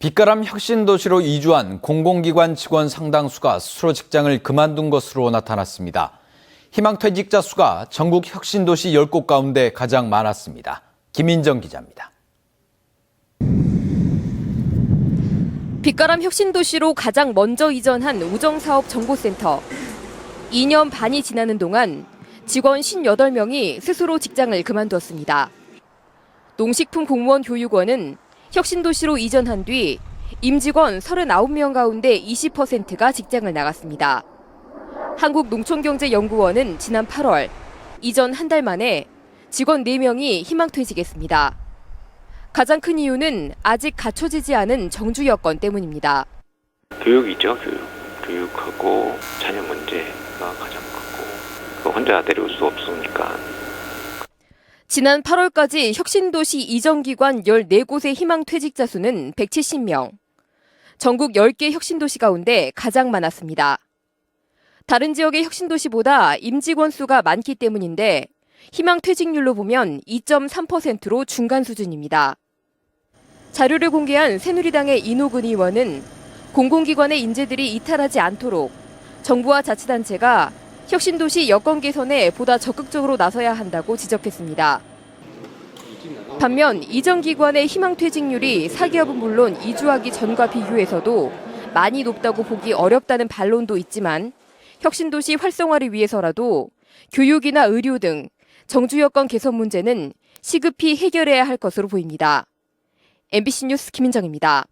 빛가람 혁신도시로 이주한 공공기관 직원 상당수가 스스로 직장을 그만둔 것으로 나타났습니다. 희망퇴직자 수가 전국 혁신도시 10곳 가운데 가장 많았습니다. 김인정 기자입니다. 빛가람 혁신도시로 가장 먼저 이전한 우정사업 정보센터. 2년 반이 지나는 동안 직원 58명이 스스로 직장을 그만두었습니다. 농식품 공무원 교육원은 혁신도시로 이전한 뒤 임직원 39명 가운데 20%가 직장을 나갔습니다. 한국농촌경제연구원은 지난 8월 이전 한 달 만에 직원 4명이 희망퇴직했습니다. 가장 큰 이유는 아직 갖춰지지 않은 정주 여건 때문입니다. 교육이죠, 교육. 교육하고 자녀 문제가 가장 크고 그 혼자 데려올 수 없으니까 지난 8월까지 혁신도시 이전기관 14곳의 희망퇴직자 수는 170명. 전국 10개 혁신도시 가운데 가장 많았습니다. 다른 지역의 혁신도시보다 임직원 수가 많기 때문인데 희망퇴직률로 보면 2.3%로 중간 수준입니다. 자료를 공개한 새누리당의 이노근 의원은 공공기관의 인재들이 이탈하지 않도록 정부와 자치단체가 혁신도시 여건 개선에 보다 적극적으로 나서야 한다고 지적했습니다. 반면 이전 기관의 희망 퇴직률이 4기업은 물론 이주하기 전과 비교해서도 많이 높다고 보기 어렵다는 반론도 있지만 혁신도시 활성화를 위해서라도 교육이나 의료 등 정주 여건 개선 문제는 시급히 해결해야 할 것으로 보입니다. MBC 뉴스 김인정입니다.